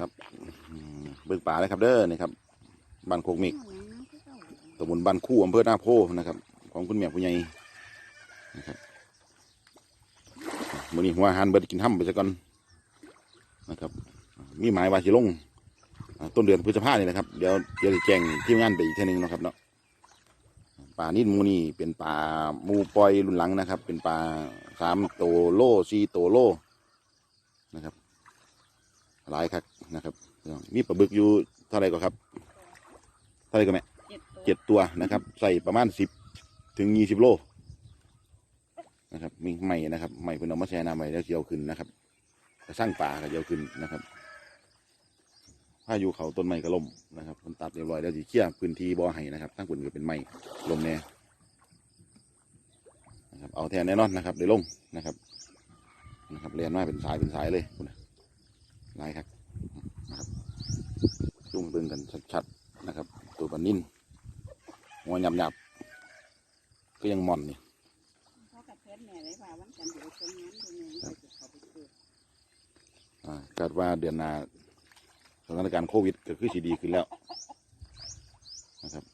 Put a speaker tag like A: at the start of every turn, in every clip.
A: ครับเบิ่งป่าเลยครับเด้อนี่ครับบ้านโคกเมกตำบลบ้านคู่อำเภอหน้าโพนะครับ ของคุณแม่ผู้ใหญ่นะครับมื้อนี้หัวอาหารเบิดกินห้ำไปซะก่อนนะครับ มีหมายว่าสิลงอ่าต้นเดือนพฤษภาเนี่ยนะครับ เดี๋ยวเดี๋ยวจะแจ้งทีมงานไปอีกเท่านึงนะครับเนาะป่านิดมูนี่เป็นป่ามูปลอยรุ่นหลังนะครับ เป็นป่าสามโตโลสี่โตโลนะครับ หลายครับนะครับมีปลาบึกอยู่เท่าไหรก็ครับ เท่าไหรก็แม่
B: เจ็ดตัว
A: เจ็ดตัวนะครับ ใส่ประมาณสิบถึงยี่สิบโลนะครับ มีใหม่นะครับใหม่เพิ่นเอามาแช่น้ำไว้แล้วเจียวขึ้นนะครับกระสร้างป่าก็เจียวขึ้นนะครับพายุเขาต้นไม้ก็ล่มนะครับมันตัดเรียบร้อยแล้วจีเคลียร์พื้นที่บ่อไห้นะครับทั้งพื้นก็เป็นไม้ลมแน่นะครับเอาแทนแน่นอนนะครับเดี๋ยวลงนะครับนะครับเรียนมาเป็นสายเป็นสายเลยคุณ นะลายครับนะครับจุ่มเบิ่งกันชัดๆนะครับ ตัวปันนินหัวหยับๆก็ยังมอนนี่
B: เขากับเพชรแม่ไว้ว่าวันจันทร์อยู่ตรงนั้นตรงนี้เราจะเขาไปเกิด
A: อ่าคาดว่าเดือนหน้าสถานการณ์โควิดก็คือสีดีขึ้นแล้วนะครับ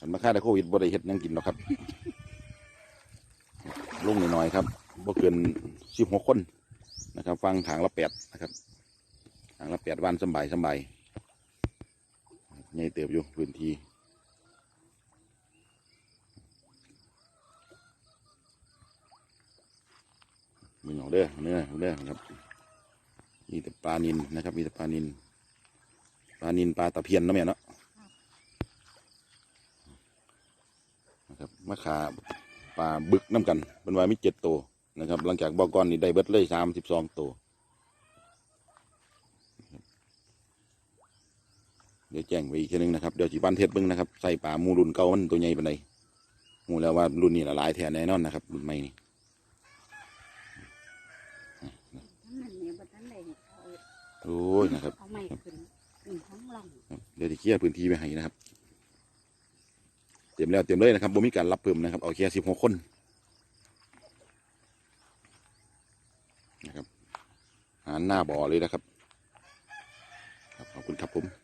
A: อันมาค่าได้โควิดบ่ได้เฮ็ดหยังกินหรอกครับลงหน่อยๆครับบ่เกินสิบหกคนนะครับ ฟังทางละแปดนะครับทางละแปดวันสบายสบายใหญ่เติบอยู่พื้นที่มีหนองเด้อเนื้อเด้อครับมีแต่ปลานินนะครับ มีแต่ปลานินปลานินปลาตะเพียนนะแม่เนาะนะครับมะขาปลาบึกน้ำกันเป็นว่ามีเจ็ดตัวนะครับ หลังจากบอกก่อนนี่ได้เบิดเลยสามสิบสองตัว เดี๋ยวแจ้งไว้อีกทีนึงนะครับเดี๋ยวจีบันเทศเบิ้งนะครับใส่ปลาหมูรุ่นเก่ามันตัวใหญ่ปานใดหมูแล้วว่ารุ่นนี้ละหลายแทนแน่นอนนะครับรุ่นใหม่นี่
B: ทั้งนั้นเนี่ยบัดนั้นเลยเขา
A: โอ้ยนะครับ
B: เอาไม่ขึ้นขึ้นทั้งล่อง
A: ครับเดี๋ยวจะเคลียร์พื้นที่ไปให้นะครับ เตรียมแล้วเตรียมเลยนะครับบ่มีการรับเพิ่มนะครับเอาแค่สิบหกคนนะครับหาหน้าบ่อเลยนะครับครับขอบคุณครับผม